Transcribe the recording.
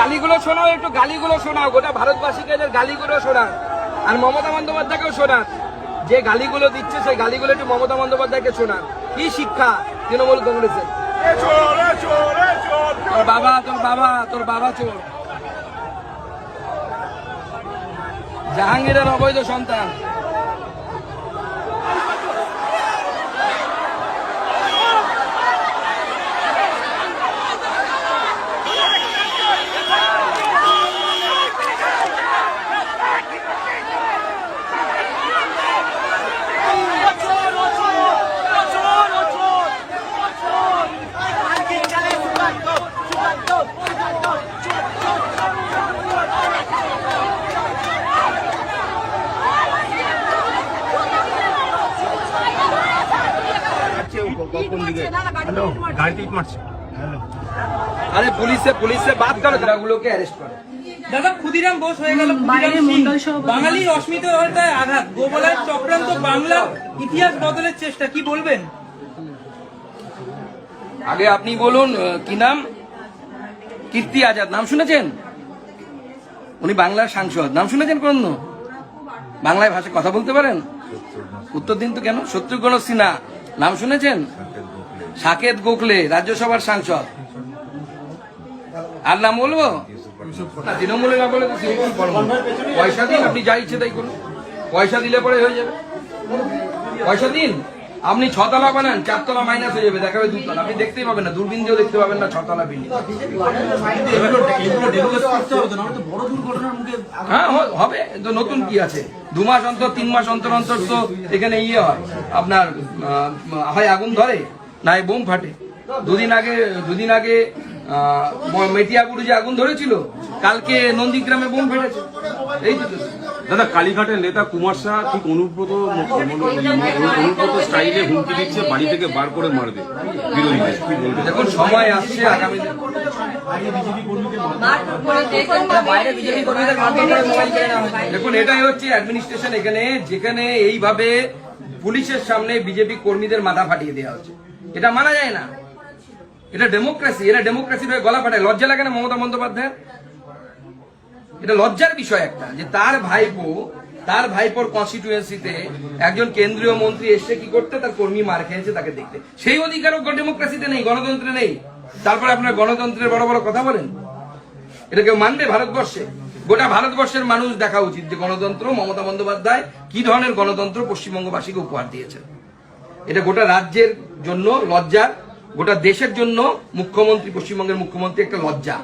গালিগুলো শোনাও, একটু গালিগুলো শোনাও, গোটা ভারতবাসীকে এদের গালিগুলো শোনা আর মমতা বন্দ্যোপাধ্যায়কেও শোনা যে গালিগুলো দিচ্ছে, সেই গালিগুলো একটু মমতা বন্দ্যোপাধ্যায়কে শোনা কি শিক্ষা তৃণমূল কংগ্রেসের? তোর বাবা তোর বাবা তোর বাবা চোর। জাহাঙ্গীরের অবৈধ সন্তান। গাড়িতে ইট মারছে আরে পুলিশে পুলিশে বাদ করো গুলোকে অ্যারেস্ট করো। দাদা ক্ষুদিরাম বোস হয়ে গেল। বাইরে ক্ষুদিরাম সিং। মণ্ডল সভাপতি। বাঙালির অস্মিত আঘাত। গোবলার চক্রান্ত বাংলার ইতিহাস বদলের চেষ্টা কি বলবেন? আগে আপনি বলুন কি নাম? কীর্তি আজাদ। নাম শুনেছেন? উনি বাংলার সাংসদ। নাম শুনেছেন কোন বাংলায় ভাষায় কথা বলতে পারেন? উত্তর দিন তো কেন? শত্রুঘ্ন সিনহা। নাম শুনেছেন? সাকেত গোখলে, রাজ্যসভার সাংসদ। আর নাম বলব? তৃণমূলে না বলে। পয়সা দিন, আপনি যা ইচ্ছে তাই করুন। পয়সা দিলে পরে হয়ে যাবে। পয়সা দিন। আপনি ছতলা বানান, চারতলা মাইনাস হয়ে যাবে, দেখাবে দুতলা। আপনি দেখতেই পাবেন না দূরবীন দিয়েও দেখতে পাবেন না ছতলা বিল্ডিং। হ্যাঁ হবে। তো নতুন কি আছে? দু মাস অন্তর, তিন মাস অন্তর অন্তর তো এখানে ইয়ে হয়। আপনার হয় আগুন ধরে, না বোম ফাটে। দুদিন আগে দুদিন আগে মেটিয়াপুরে যে আগুন ধরেছিল কালকে নন্দীগ্রামে বোম ফেটেছে এই তো দাদা কালীঘাটের নেতা কুমার শাহ ঠিক অনুব্রত অনুব্রত স্টাইলে হুমকি দিচ্ছে বাড়ি থেকে বার করে মারবে। বিরোধীদের কি সময় আসছে আগামী দেখুন এটাই হচ্ছে অ্যাডমিনিস্ট্রেশন এখানে যেখানে এইভাবে পুলিশের সামনে বিজেপি কর্মীদের মাথা ফাটিয়ে দেওয়া হচ্ছে। এটা মানা যায় না। এটা ডেমোক্রেসি এটা ডেমোক্রেসির হয়ে গলা ফাটায়। লজ্জা লাগে না মমতা বন্দ্যোপাধ্যায় এটা লজ্জার বিষয় একটা, যে তার ভাইপো, তার ভাইপোর কনস্টিটিউয়েন্সিতে একজন কেন্দ্রীয় মন্ত্রী এসে কি করতে? তার কর্মী মার খেয়েছে তাকে দেখতে। সেই অধিকারও ডেমোক্রেসিতে নেই, গণতন্ত্রে নেই। তারপরে আপনার গণতন্ত্রের বড় বড় কথা বলেন? এটা কেউ মানবে ভারতবর্ষে? গোটা ভারতবর্ষের মানুষ দেখা উচিত যে গণতন্ত্র, মমতা বন্দ্যোপাধ্যায় কি ধরনের গণতন্ত্র পশ্চিমবঙ্গবাসীকে উপহার দিয়েছেন। এটা গোটা রাজ্যের জন্য লজ্জা গোটা দেশের জন্য মুখ্যমন্ত্রী পশ্চিমবঙ্গের মুখ্যমন্ত্রী একটা লজ্জা।